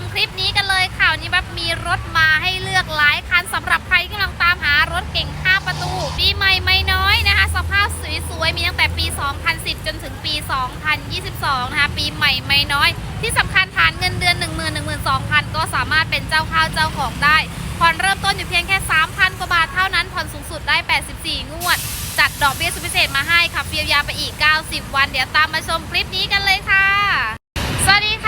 มคลิปนี้กันเลยค่ะวันนี้แบบมีรถมาให้เลือกหลายคันสำหรับใครที่กำลังตามหารถเก่งข้ามประตู ปีใหม่ไม่น้อยนะคะ สภาพสวยๆ มีตั้งแต่ปี 2010 จนถึงปี 2022 นะคะ ปีใหม่ไม่น้อย ที่สำคัญฐานเงินเดือน1 1 2 0 0 0 ก็สามารถเป็นเจ้าข้าวเจ้าของได้ ผ่อนเริ่มต้นอยู่เพียงแค่ 3,000 กว่าบาทเท่านั้น ผ่อนสูงสุดได้ 84 งวด จัดดอกเบี้ยสุดพิเศษมาให้ขับเฟียวยาไปอีก 90 วัน เดี๋ยวตามมาชมคลิปนี้กันเลยค่ะ สวัสดีค่ะ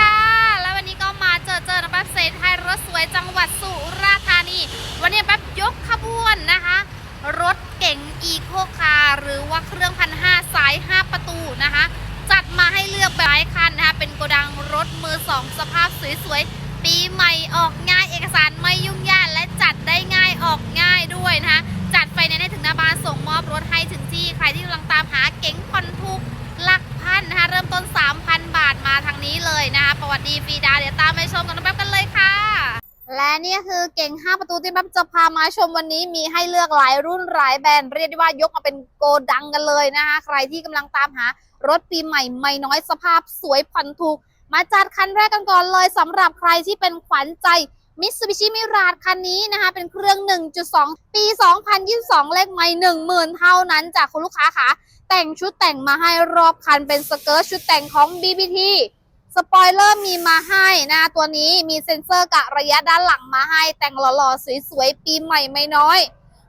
มาชมวันนี้มีให้เลือกหลายรุ่นหลายแบรนด์เรียกได้ว่ายกมาเป็นโกดังกันเลยนะคะ ใครที่กำลังตามหารถปีใหม่ไม่น้อยสภาพสวยผ่อนถูก มาจัดคันแรกกันก่อนเลยสำหรับใครที่เป็นขวัญใจมิตซูบิชิมิราดคันนี้นะคะ เป็นเครื่อง 1.2 ปี 2022 เลขไม่10,000 เท่านั้นจากคุณลูกค้าค่ะแต่งชุดแต่งมาให้รอบคันเป็นสเกิร์ตชุดแต่งของ BBT สปอยเลอร์มีมาให้นะตัวนี้มีเซ็นเซอร์กะระยะด้านหลังมาให้ แต่งหล่อๆ สวยๆ ปีใหม่ไม่น้อย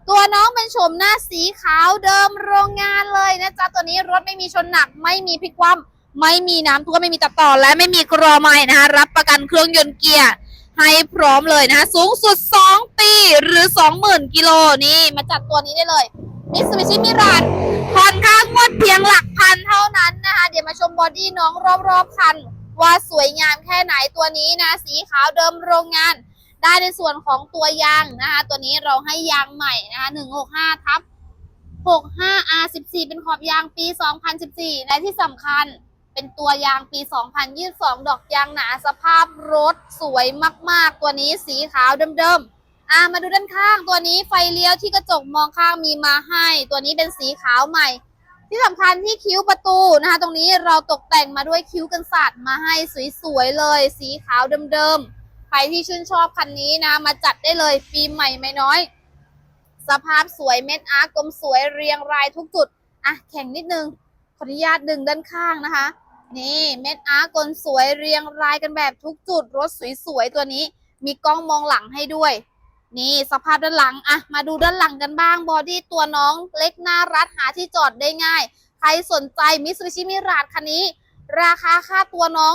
ตัวน้องเป็นโฉมหน้าสีขาวเดิมโรงงานเลยนะจ๊ะ ตัวนี้รถไม่มีชนหนักไม่มีพลิกคว่ำไม่มีน้ำท่วมไม่มีตัดต่อและไม่มีกรอใหม่นะคะรับประกันเครื่องยนต์เกียร์ให้พร้อมเลยนะคะสูงสุด 2 ปีหรือ 20,000 กิโลนี่ มาจัดตัวนี้ได้เลยมิส u บิชิมิรันผ่อนค่างวดเพียงหลักพันเท่านั้นนะคะเดี๋ยวมาชมบอดี้น้องรอบๆคัน ว่าสวยงามแค่ไหนตัวนี้นะ สีขาวเดิมโรงงาน ได้ในส่วนของตัวยางนะคะ ตัวนี้เราให้ยางใหม่นะคะ165ทับ 65 R14 เป็นขอบยางปี 2014 และที่สำคัญเป็นตัวยางปี 2022 ดอกยางหนาสภาพรถสวยมาก ๆ ตัวนี้สีขาวเดิมๆอ่ามาดูด้านข้างตัวนี้ไฟเลี้ยวที่กระจกมองข้างมีมาให้ ตัวนี้เป็นสีขาวใหม่ ที่สำคัญที่คิ้วประตูนะคะ ตรงนี้เราตกแต่งมาด้วยคิ้วกันศาสตร์มาให้สวยๆเลย สีขาวเดิมๆใครที่ชื่นชอบคันนี้นะ มาจัดได้เลยปีใหม่ไม่น้อย สภาพสวยเม็ดอาร์กลมสวยเรียงรายทุกจุดอะแข่งนิดนึงขออนุญาตดึงด้านข้างนะคะ นี่เม็ดอาร์กลมสวยเรียงรายกันแบบทุกจุดรถสวยๆตัวนี้ มีกล้องมองหลังให้ด้วย นี่สภาพด้านหลังอะมาดูด้านหลังกันบ้างบอดี้ตัวน้องเล็กน่ารัดหาที่จอดได้ง่าย ใครสนใจมิส u ิชิมิราดคันนี้ ราคาค่าตัวน้อง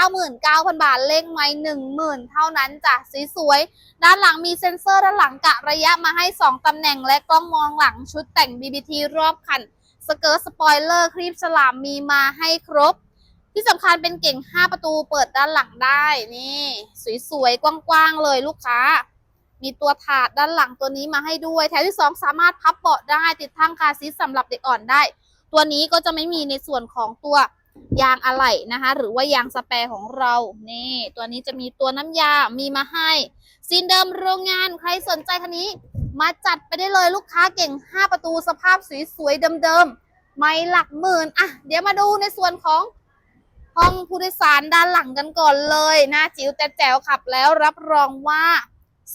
299,000 บาทเลขไม่10,000 เท่านั้นจ้ะสวยๆด้านหลังมีเซ็นเซอร์ด้านหลังกะระยะมาให้ 2 ตำแหน่งและกล้องมองหลังชุดแต่ง BBT รอบคัน สเกิร์ตสปอยเลอร์ครีบฉลามมีมาให้ครบที่สำคัญเป็นเก่ง 5 ประตูเปิดด้านหลังได้นี่ สวยๆกว้างๆเลยลูกค้า มีตัวถาดด้านหลังตัวนี้มาให้ด้วย แถวที่ 2 สามารถพับเบาะได้ติดทั้งคาร์ซีทสำหรับเด็กอ่อนได้ ตัวนี้ก็จะไม่มีในส่วนของตัวยางอะไหล่นะคะ หรือว่ายางสแปรของเรานี่ตัวนี้จะมีตัวน้ำยา มีมาให้ซีนเดิมโรงงานใครสนใจคันนี้ มาจัดไปได้เลยลูกค้าเก่ง 5 ประตูสภาพสวยๆเดิมๆไม่หลักหมื่นอะเดี๋ยวมาดูในส่วนของห้องผู้โดยสารด้านหลังกันก่อนเลยน้าจิ๋วแต่แจ๋วขับแล้วรับรองว่า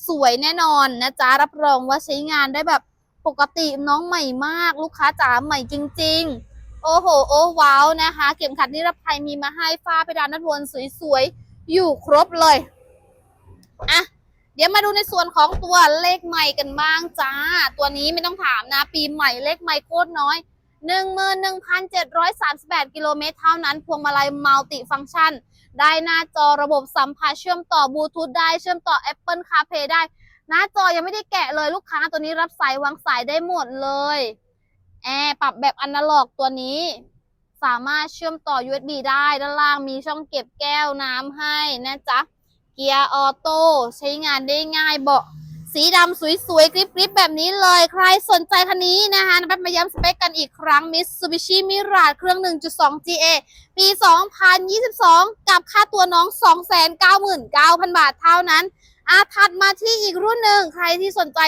สวยแน่นอนนะจ๊ะรับรองว่าใช้งานได้แบบปกติน้องใหม่มาก ลูกค้าจ๋าใหม่จริง ๆ โอ้โห โอ้ว้าวนะคะ เข็มขัดนิรภัยมีมาให้ฝ้าเพดานด้านบนสวยๆ อยู่ครบเลยอะเดี๋ยวมาดูในส่วนของตัวเลขใหม่กันบ้างจ้า ตัวนี้ไม่ต้องถามนะ ปีใหม่เลขใหม่โคตรน้อย11,738กิโลเมตรเท่านั้น พวงมาลัยมัลติฟังก์ชัน ได้หน้าจอระบบสัมผัสเชื่อมต่อบลูทูธได้เชื่อมต่อ Apple CarPlay ได้ หน้าจอยังไม่ได้แกะเลยลูกค้าตัวนี้รับสายวางสายได้หมดเลยแอร์ปรับแบบอนาล็อกตัวนี้ สามารถเชื่อมต่อ USB ได้ด้านล่างมีช่องเก็บแก้วน้ำให้นะจ๊ะเกียร์ออโต้ใช้งานได้ง่ายเบาะ สีดำสวยๆกริบๆแบบนี้เลย ใครสนใจคันนี้นะคะนับมาย้ำสเปคกันอีกครั้ง Mitsubishi Mirage เครื่อง 1.2 GA ปี 2022 กับค่าตัวน้อง 299,000 บาทเท่านั้นอาถัดมาที่อีกรุ่นหนึ่งใครที่สนใจ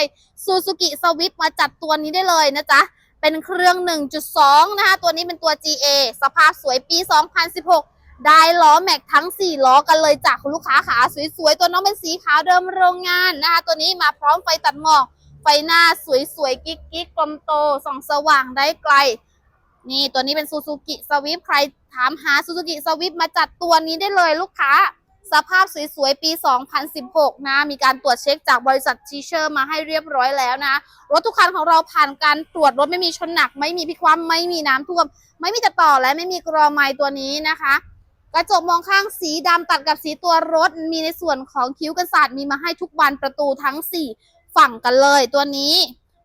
Suzuki Swift มาจัดตัวนี้ได้เลยนะจ๊ะ เป็นเครื่อง 1.2 นะคะ ตัวนี้เป็นตัว GA สภาพสวยปี 2016 ได้ล้อแม็กทั้ง 4 ล้อกันเลยจากคุณลูกค้าขาสวยๆ ตัวน้องเป็นสีขาวเดิมโรงงานนะคะ ตัวนี้มาพร้อมไฟตัดหมอก ไฟหน้าสวยๆ กิ๊กกิ๊กๆกลมโตส่องสว่างได้ไกล นี่ตัวนี้เป็นซูซูกิสวิฟใครถามหาซูซูกิสวิฟมาจัดตัวนี้ได้เลยลูกค้า สภาพสวยๆ ปี 2016 นะ มีการตรวจเช็คจากบริษัทชีเชอร์มาให้เรียบร้อยแล้วนะ รถทุกคันของเราผ่านการตรวจรถไม่มีชนหนัก ไม่มีพิคว่ำไม่มีน้ำท่วม ไม่มีตัดต่อและไม่มีกรอไม้ตัวนี้นะคะ กระจกมองข้างสีดำตัดกับสีตัวรถ มีในส่วนของคิ้วกันสตร์มีมาให้ทุกบานประตูทั้ง 4 ฝั่งกันเลย ตัวนี้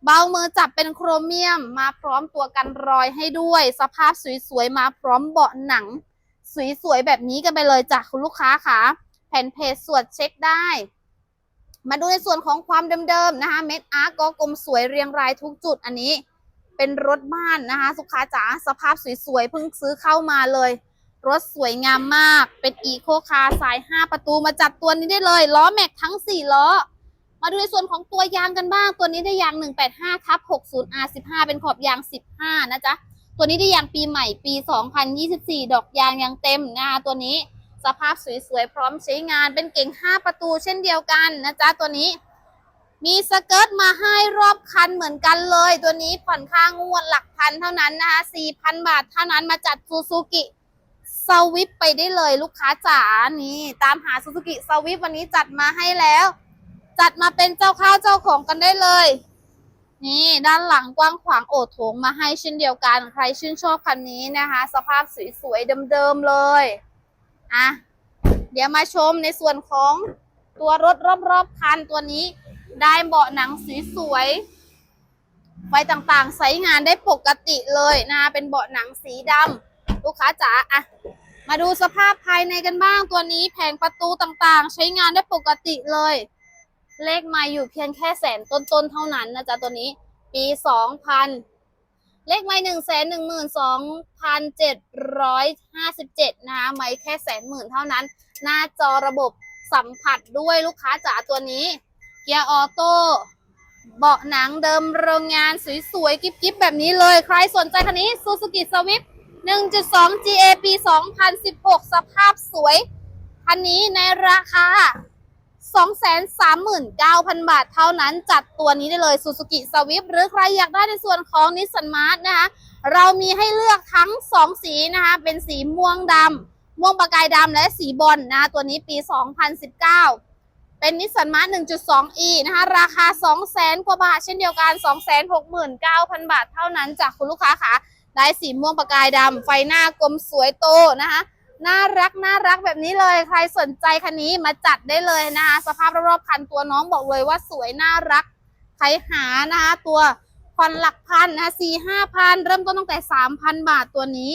เบามือจับเป็นโครเมียม มาพร้อมตัวกันรอยให้ด้วย สภาพสวยๆมาพร้อมเบาะหนัง สวยๆแบบนี้กันไปเลยจากคุณลูกค้าค่ะ แผ่นเพจสวดเช็คได้ มาดูในส่วนของความเดิมๆนะคะ เม็ดอาร์ก็กลมสวยเรียงรายทุกจุดอันนี้ เป็นรถบ้านนะคะสุขาจ๋าสภาพสวยๆเพิ่งซื้อเข้ามาเลย รถสวยงามมาก เป็นอีโคคาร์สาย 5 ประตูมาจัดตัวนี้ได้เลย ล้อแม็กทั้ง 4 ล้อ มาดูในส่วนของตัวยางกันบ้าง ตัวนี้ได้ยาง 185ทับ 60 R15 เป็นขอบยาง 15 นะจ๊ะ ตัวนี้ได้ยางปีใหม่ปี 2024 ดอกยางยังเต็มนะคะตัวนี้สภาพสวยๆ พร้อมใช้งานเป็นเก่ง 5 ประตูเช่นเดียวกันนะจ๊ะ ตัวนี้ มีสเกิร์ตมาให้รอบคันเหมือนกันเลย ตัวนี้ผ่อนค่างวดหลักพันเท่านั้นนะคะ4,000 บาทเท่านั้นมาจัดซูซูกิ สวิปไปได้เลยลูกค้าจ๋านี่ ตามหาซูซูกิสวิปวันนี้จัดมาให้แล้ว จัดมาเป็นเจ้าข้าวเจ้าของกันได้เลย นี่ด้านหลังกว้างขวางโอดโถงมาให้เช่นเดียวกัน ใครชื่นชอบคันนี้นะคะ สภาพสวยๆเดิมๆเลยอะเดี๋ยวมาชมในส่วนของตัวรถรอบๆคันตัวนี้ ได้เบาะหนังสีสวยไฟต่างๆใช้งานได้ปกติเลยนะคะเป็นเบาะหนังสีดำ ลูกค้าจ๋าอะมาดูสภาพภายในกันบ้างตัวนี้แผงประตูต่างๆ ใช้งานได้ปกติเลย เลขไมาอยู่เพียงแค่แสนต้นๆเท่านั้นนะจ๊ะตัวนี้ ปีสองพันเลขไม้หนึ่งแสนหนึ่งหมื่นสองพันเจ็ดร้อยห้าสิบเจ็ดนะคะไม้แค่แสนหมื่นเท่านั้น หน้าจอระบบสัมผัสด้วยลูกค้าจ๋าตัวนี้ เกียร์ออโต้เบาะหนังเดิมโรงงานสวยๆ กิ๊บๆ แบบนี้เลย ใครสนใจคันนี้ Suzuki Swift 1.2 GA ปี 2016 สภาพสวย คันนี้ในราคา 239,000 บาทเท่านั้นจัดตัวนี้ได้เลย Suzuki Swift หรือใครอยากได้ในส่วนของ Nissan March นะคะเรามีให้เลือกทั้ง 2 สีนะคะเป็นสีม่วงดำม่วงประกายดำและสีบอลนนะะตัวนี้ปี 2019เป็นนิสสันมาร์ท 1.2e นะคะ ราคา 200,000กว่าบาท เช่นเดียวกัน 269,000 บาทเท่านั้นจากคุณลูกค้าค่ะ ได้สีม่วงประกายดำไฟหน้ากลมสวยโตนะคะน่ารักน่ารักแบบนี้เลยใครสนใจคันนี้มาจัดได้เลยนะคะสภาพรอบๆคันตัวน้องบอกเลยว่าสวยน่ารัก ใครหานะคะตัวผ่อนหลักพันนะสี่ห้าพันเริ่มต้นตั้งแต่3,000บาทตัวนี้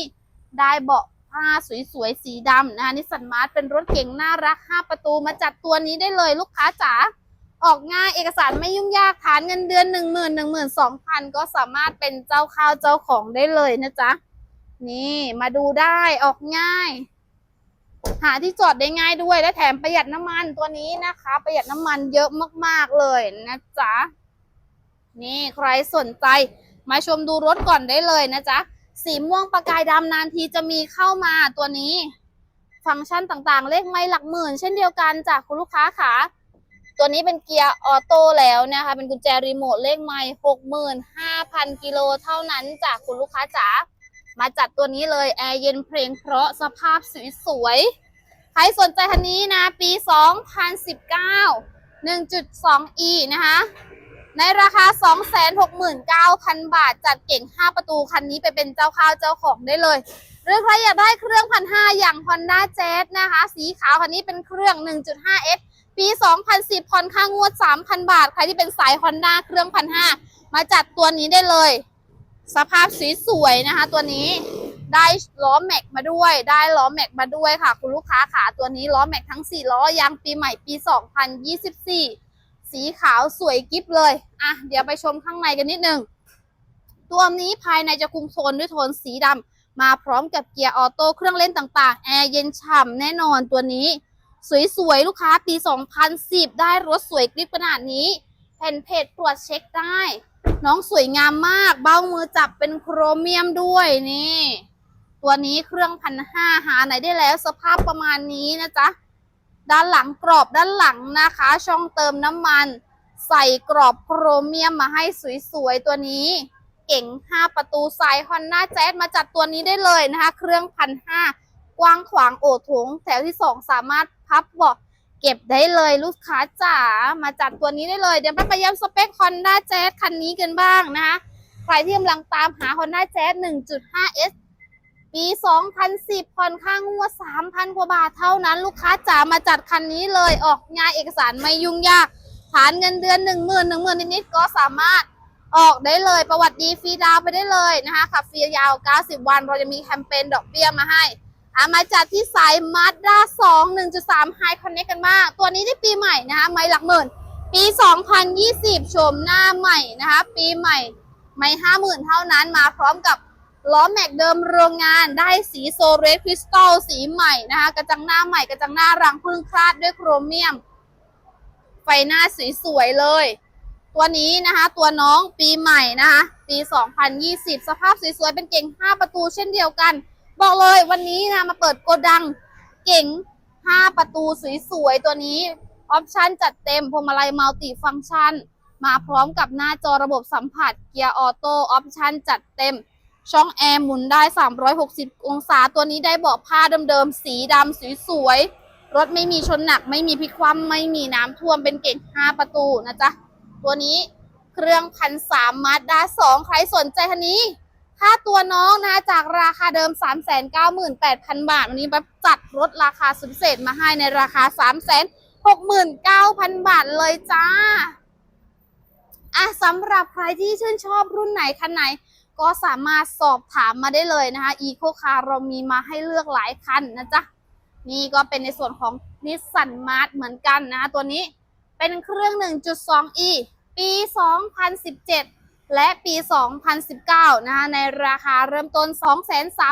ได้เบาะผ้าสวยๆสีดำนะคะนิสสันมาร์ทเป็นรถเก๋งน่ารัก5ประตูมาจัดตัวนี้ได้เลยลูกค้าจ๋า ออกง่ายเอกสารไม่ยุ่งยากฐานเงินเดือน1 0 0 0 0 1 2 0 0 0ก็สามารถเป็นเจ้าข้าวเจ้าของได้เลยนะจ๊ะ นี่มาดูได้ออกง่าย หาที่จอดได้ง่ายด้วยและแถมประหยัดน้ำมันตัวนี้นะคะ ประหยัดน้ำมันเยอะมากๆเลยนะจ๊ะ นี่ใครสนใจมาชมดูรถก่อนได้เลยนะจ๊ะ สีม่วงประกายดำนานทีจะมีเข้ามาตัวนี้ ฟังก์ชันต่างๆ เลขไม่หลักหมื่น เช่นเดียวกันจากคุณลูกค้าค่ะ ตัวนี้เป็นเกียร์ออโต้แล้วนะคะ เป็นกุญแจรีโมทเลขไม่หกหมื่นห้าพันกิโลเท่านั้นจากคุณลูกค้าจ๋า มาจัดตัวนี้เลย แอร์เย็นเพลงเพราะสภาพสวยๆใครสนใจคันนี้นะ ปี 2019 1.2e นะคะ ในราคา 269,000 บาท จัดเก่ง 5 ประตูคันนี้ไปเป็นเจ้าข้าวเจ้าของได้เลยหรือใครอยากได้เครื่องพันห้าอย่าง Honda Jazz นะคะ สีขาวคันนี้เป็นเครื่อง 1.5S ปี 2010ผ่อนค่างวด 3,000 บาท ใครที่เป็นสาย Honda เครื่องพันห้ามาจัดตัวนี้ได้เลย สภาพสวยๆนะคะ ตัวนี้ได้ล้อแม็กมาด้วย ได้ล้อแม็กมาด้วยค่ะ คุณลูกค้าขาตัวนี้ล้อแม็กทั้ง 4 ล้อยางปีใหม่ปี 2024 สีขาวสวยกิฟเลย อะ เดี๋ยวไปชมข้างในกันนิดนึง ตัวนี้ภายในจะคุมโทนด้วยโทนสีดำมาพร้อมกับเกียร์ออโต้เครื่องเล่นต่างๆ แอร์เย็นฉ่ำแน่นอนตัวนี้ สวยๆ ลูกค้าปี 2010 ได้รถสวยกริบขนาดนี้ แผ่นเพจตรวจเช็คได้ น้องสวยงามมาก เบ้ามือจับเป็นโครเมียมด้วยนี่ ตัวนี้เครื่องพันห้าหาไหนได้แล้วสภาพประมาณนี้นะจ๊ะ ด้านหลังกรอบด้านหลังนะคะ ช่องเติมน้ำมัน ใส่กรอบโครเมียมมาให้สวยๆ ตัวนี้ เก่ง 5 ประตูสายฮอนด้าแจ๊มาจัดตัวนี้ได้เลยนะคะ เครื่องพันห้า กว้างขวางโอดถง แถวที่2สามารถพับเบาะเก็บได้เลยลูกค้าจ๋ามาจัดตัวนี้ได้เลย เดี๋ยวไปประย้ำสเปค Honda Jazz คันนี้กันบ้างนะคะ ใครที่กำลังตามหา Honda Jazz 1.5S ปี 2010 ผ่อนค่างวด3,000 กว่าบาทเท่านั้น ลูกค้าจ๋ามาจัดคันนี้เลยออกงานเอกสารไม่ยุ่งยาก ฐานเงินเดือน 1 0 0 0 0 1 0 0 0 0 นิดๆก็สามารถออกได้เลยประวัติดีฟรีดาวไปได้เลยนะคะขับฟรียาว 90 วันเราจะมีแคมเปญดอกเบี้ยมาให้ อามาจัดที่สาย Mazda 2 1.3 High Connect กันมากตัวนี้ได้ปีใหม่นะคะไม่หลักหมื่น ปี 2020 ชมหน้าใหม่นะคะ ปีใหม่ไม่ห้าหมื่นเท่านั้นมาพร้อมกับล้อแม็กเดิมโรงงานได้สีโซเรสคริสตัลสีใหม่นะคะ กระจังหน้าใหม่กระจังหน้ารังพึ่งคลาดด้วยโครเมียม ไฟหน้าสวยๆเลย ตัวนี้นะคะ ตัวน้องปีใหม่นะคะ ปี 2020 สภาพสวยๆเป็นเก่ง 5 ประตูเช่นเดียวกัน บอกเลยวันนี้นะมาเปิดโกดังเก่ง5 ประตูสวยๆตัวนี้ออปชั่นจัดเต็มพวงมาลัยมัลติฟังก์ชัน มาพร้อมกับหน้าจอระบบสัมผัสเกียร์ออโต้ออปชั่นจัดเต็ม ช่องแอร์หมุนได้ 360 องศาตัวนี้ได้เบาะผ้าเดิมๆ สีดำสวยๆ รถไม่มีชนหนัก ไม่มีพลิกคว่ำไม่มีน้ำท่วมเป็นเก่ง5 ประตูนะจ๊ะ ตัวนี้เครื่องพันสามมาด้าสองใครสนใจคันนี้ ค่าตัวน้องนะจากราคาเดิม 398,000 บาท วันนี้แบบจัดรถราคาสุดพิเศษมาให้ในราคา 369,000 บาทเลยจ้าอะสำหรับใครที่ชื่นชอบรุ่นไหนคันไหน ก็สามารถสอบถามมาได้เลยนะคะ e c o Car เรามีมาให้เลือกหลายคันนะจ๊ะ นี่ก็เป็นในส่วนของ Nissan March เหมือนกันนะะตัวนี้เป็นเครื่อง 1.2e ปี 2017 และปี 2019 นะคะ ในราคาเริ่มต้น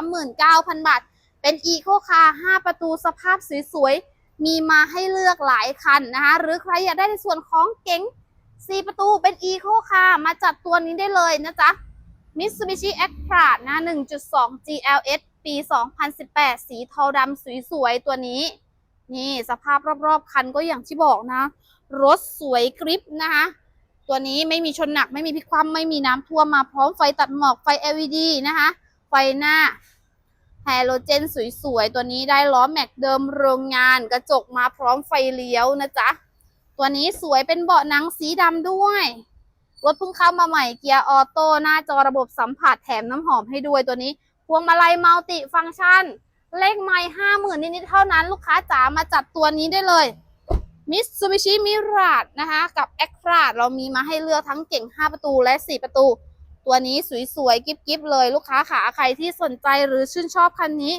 239,000 บาท เป็น Eco Car 5ประตูสภาพสวยๆ มีมาให้เลือกหลายคันนะคะ หรือใครอยากได้ในส่วนของเก๋ง4 ประตูเป็น Eco Car มาจัดตัวนี้ได้เลยนะจ๊ะ Mitsubishi a c t r a นะ 1.2 GLS ปี 2018 สีเทาดำสวยๆ ตัวนี้ นี่สภาพรอบๆ คันก็อย่างที่บอกนะ รถสวยกริปนะคะ ตัวนี้ไม่มีชนหนักไม่มีพลิกคว่ำไม่มีน้ำท่วมมาพร้อมไฟตัดหมอกไฟ LED นะคะ ไฟหน้าไฮโลเจนสวยๆ ตัวนี้ได้ล้อแม็กเดิมโรงงาน กระจกมาพร้อมไฟเลี้ยวนะจ๊ะ ตัวนี้สวยเป็นเบาะหนังสีดำด้วยรถเพิ่งเข้ามาใหม่เกียร์ออโต้หน้าจอระบบสัมผัสแถมน้ำหอมให้ด้วยตัวนี้ พวงมาลัยมัลติฟังก์ชัน เลขไม่ห้าหมื่นนิดๆเท่านั้นลูกค้าจ๋ามาจัดตัวนี้ได้เลย Mitsubishi Mirage นะคะ กับ a c t r a เรามีมาให้เลือกทั้งเก่ง 5 ประตูและ 4 ประตู ตัวนี้สวยๆ กิ๊บๆ เลยลูกค้าขาใครที่สนใจหรือชื่นชอบคันนี้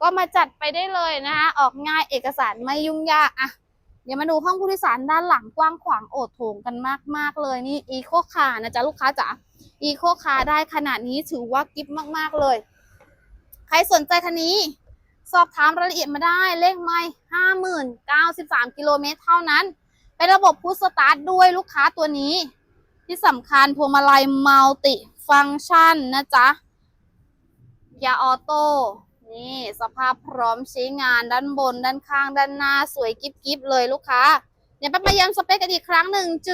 ก็มาจัดไปได้เลยนะคะ ออกง่ายเอกสารไม่ยุ่งยากอะเดี๋ยวมาดูห้องผู้โดยสารด้านหลังกว้างขวางโอดโถงกันมากๆเลยนี่ Eco Car นะจ๊ะลูกค้าจ๋า Eco Car ได้ขนาดนี้ถือว่ากิ๊บมากๆเลย ใครสนใจคันนี้ สอบถามรายละเอียดมาได้เลขไม่ห้าหมื่นเก้าสิบสามกิโลเมตรเท่านั้น เป็นระบบพุชสตาร์ทด้วยลูกค้าตัวนี้ ที่สำคัญพวงมาลัยมัลติฟังก์ชันนะจ๊ะยาออโต้นี่สภาพพร้อมใช้งานด้านบนด้านข้างด้านหน้าสวยกิ๊บกิบเลยลูกค้า เดี๋ยวไปมาย้ำสเปคกันอีกครั้ง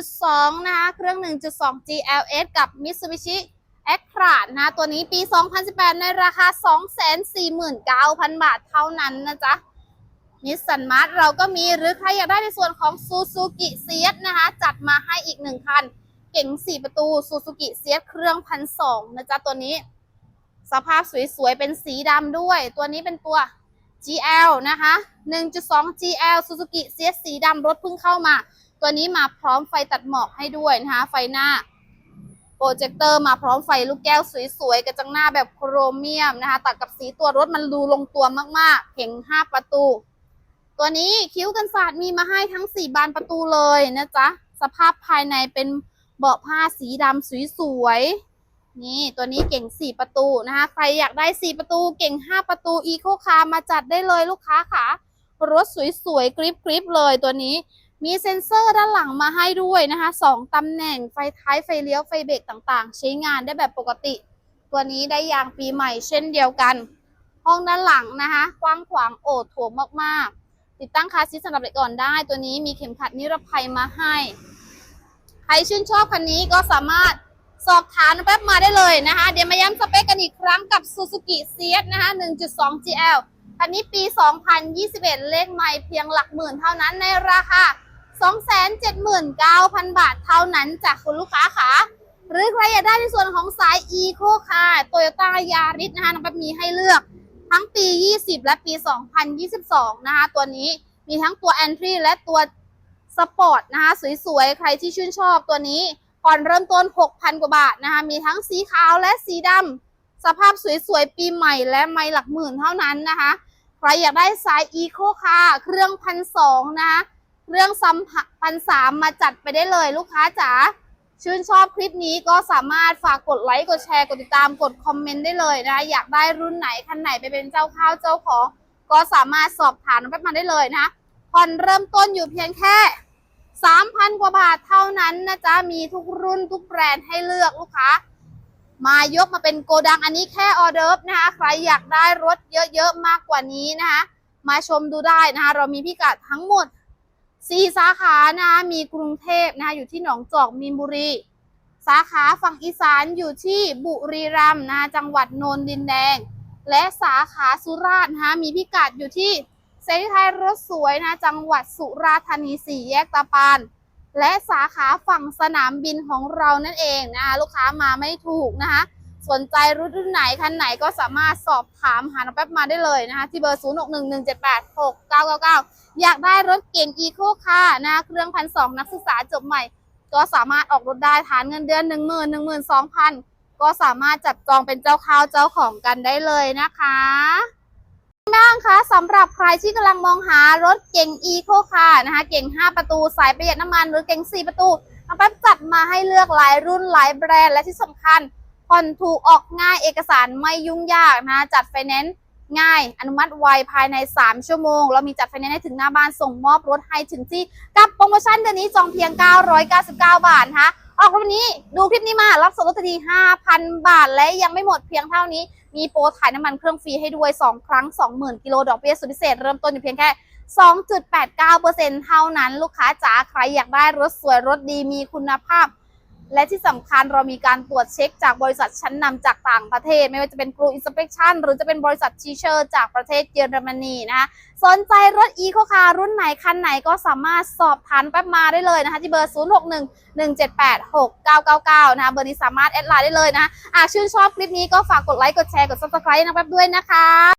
1.2 นะคะ เครื่อง 1.2 GLS กับ Mitsubishi แอคทราดนะ ตัวนี้ปี 2018 ในราคา 249,000 บาทเท่านั้นนะจ๊ะนิสสันมาร์ทเราก็มีหรือใครอยากได้ในส่วนของซูซูกิเซียสนะคะ จัดมาให้อีกหนึ่งคัน เก๋ง4ประตูซูซูกิเซียสเครื่องพันสองนะจ๊ะตัวนี้ สภาพสวยๆ เป็นสีดำด้วย ตัวนี้เป็นตัว GL นะคะ 1.2 GL ซูซูกิเซียสสีดำรถเพิ่งเข้ามา ตัวนี้มาพร้อมไฟตัดหมอกให้ด้วยนะคะ ไฟหน้า โปรเจคเตอร์มาพร้อมไฟลูกแก้วสวยๆ กระจังหน้าแบบโครเมียมนะคะ ตัดกับสีตัวรถมันดูลงตัวมากๆ เข่ง5ประตู ตัวนี้คิ้วกันศาสตร์มีมาให้ทั้ง4บานประตูเลยนะจ๊ะ สภาพภายในเป็นเบาะผ้าสีดำสวยๆ นี่ตัวนี้เก่ง4ประตูนะคะ ใครอยากได้4ประตูเก่ง5ประตูอีโคคาร์มาจัดได้เลยลูกค้าค่ะรถสวยๆกริบๆเลยตัวนี้ มีเซ็นเซอร์ด้านหลังมาให้ด้วยนะคะสองตำแหน่งไฟท้ายไฟเลี้ยวไฟเบรกต่างๆ ใช้งานได้แบบปกติ ตัวนี้ได้ยางปีใหม่เช่นเดียวกัน ห้องด้านหลังนะคะ กว้างขวางโอดโถงมากๆ ติดตั้งคาซีทสำหรับเด็กก่อนได้ ตัวนี้มีเข็มขัดนิรภัยมาให้ ใครชื่นชอบคันนี้ก็สามารถสอบถามแป๊บมาได้เลยนะคะ เดี๋ยวมาย้ำสเปคกันอีกครั้งกับ Suzuki c s นะคะ 1.2 GL คันนี้ปี 2021 เลขใหม่เพียงหลักหมื่นเท่านั้นในราคา 279,000 บาทเท่านั้นจากคุณลูกค้าค่ะ หรือใครอยากได้ในส่วนของสาย Eco ค่ะ Toyota Yaris นะคะน้องแป๊บมีให้เลือกทั้งปี 20 และปี 2022 นะคะ ตัวนี้มีทั้งตัว Entry และตัวสปอร์ตนะคะ สวยๆ ใครที่ชื่นชอบตัวนี้ผ่อนเริ่มต้น 6,000 กว่าบาทนะคะ มีทั้งสีขาวและสีดำสภาพสวยๆ ปีใหม่และไม่หลักหมื่นเท่านั้นนะคะ ใครอยากได้สาย Eco ค่ะ เครื่องพันสองนะคะ เรื่องซัมพันสามมาจัดไปได้เลยลูกค้าจ๋าชื่นชอบคลิปนี้ก็สามารถฝากกดไลค์กดแชร์กดติดตามกดคอมเมนต์ได้เลยนะคะอยากได้รุ่นไหนคันไหนไปเป็นเจ้าข้าวเจ้าของ ก็สามารถสอบถามน้องแป๊บมาได้เลยนะคะผ่อนเริ่มต้นอยู่เพียงแค่3,000กว่าบาทเท่านั้นนะจ๊ะ มีทุกรุ่นทุกแบรนด์ให้เลือกลูกค้ามายกมาเป็นโกดังอันนี้แค่ออเดิร์ฟนะคะใครอยากได้รถเยอะๆมากกว่านี้นะคะมาชมดูได้นะคะเรามีพิกัดทั้งหมด 4สาขานะคะมีกรุงเทพนะคะอยู่ที่หนองจอกมีนบุรี สาขาฝั่งอีสานอยู่ที่บุรีรัมย์นะคะจังหวัดนนดินแดง และสาขาสุราษฎร์นะคะมีพิกัดอยู่ที่เซรีไทยรถสวยนะจังหวัดสุราษฎร์ธานีสี่แยกตาปานและสาขาฝั่งสนามบินของเรานั่นเองนะคะลูกค้ามาไม่ถูกนะคะสนใจรุ่นรุ่นไหนคันไหนก็สามารถสอบถามหาน้องแป๊บมาได้เลยนะคะที่เบอร์ 0 อยากได้รถเก่งอีโคค่ะนะเครื่องพันสองนักศึกษาจบใหม่ ก็สามารถออกรถได้ฐานเงินเดือน1 0 0 0 0 1 2 0 0 0ก็สามารถจับจองเป็นเจ้าข้าวเจ้าของกันได้เลยนะคะบ้างคะสำหรับใครที่กำลังมองหารถเก่ง Eco Car นะคะ เก่ง 5 ประตูสายประหยัดน้ำมันหรือเก่ง 4 ประตูน้องแป๊บจัดมาให้เลือกหลายรุ่นหลายแบรนด์และที่สำคัญผ่อนถูกออกง่ายเอกสารไม่ยุ่งยากนะ จัดไฟแนนซ์ ง่าย อนุมัติไวภายใน 3 ชั่วโมง เรามีจัดไฟแนนซ์ให้ถึงหน้าบ้านส่งมอบรถให้ถึงที่ กับโปรโมชั่นเดือนนี้จองเพียง 999 บาทนะคะออกวันนี้ดูคลิปนี้มารับส่วนลดทันที 5,000 บาท และยังไม่หมดเพียงเท่านี้ มีโปรถ่ายน้ำมันเครื่องฟรีให้ด้วย 2 ครั้ง 20,000 กิโลดอกเบี้ยสุดพิเศษ เริ่มต้นอยู่เพียงแค่ 2.89%เท่านั้น ลูกค้าจ๋าใครอยากได้รถสวยรถดีมีคุณภาพ และที่สำคัญเรามีการตรวจเช็คจากบริษัทชั้นนำจากต่างประเทศ ไม่ว่าจะเป็น Crew Inspection หรือจะเป็นบริษัททีเชอร์จากประเทศเยอรมนีนะคะสนใจรถ e c o car รุ่นไหน คันไหนก็สามารถสอบถามแป๊บมาได้เลยนะคะ ที่เบอร์ 061 178 6999 นะคะเบอร์นี้สามารถแอดไลน์ได้เลยนะคะอะชื่นชอบคลิปนี้ก็ฝากกดไลค์กดแชร์กด subscribe นะแป๊บด้วยนะคะ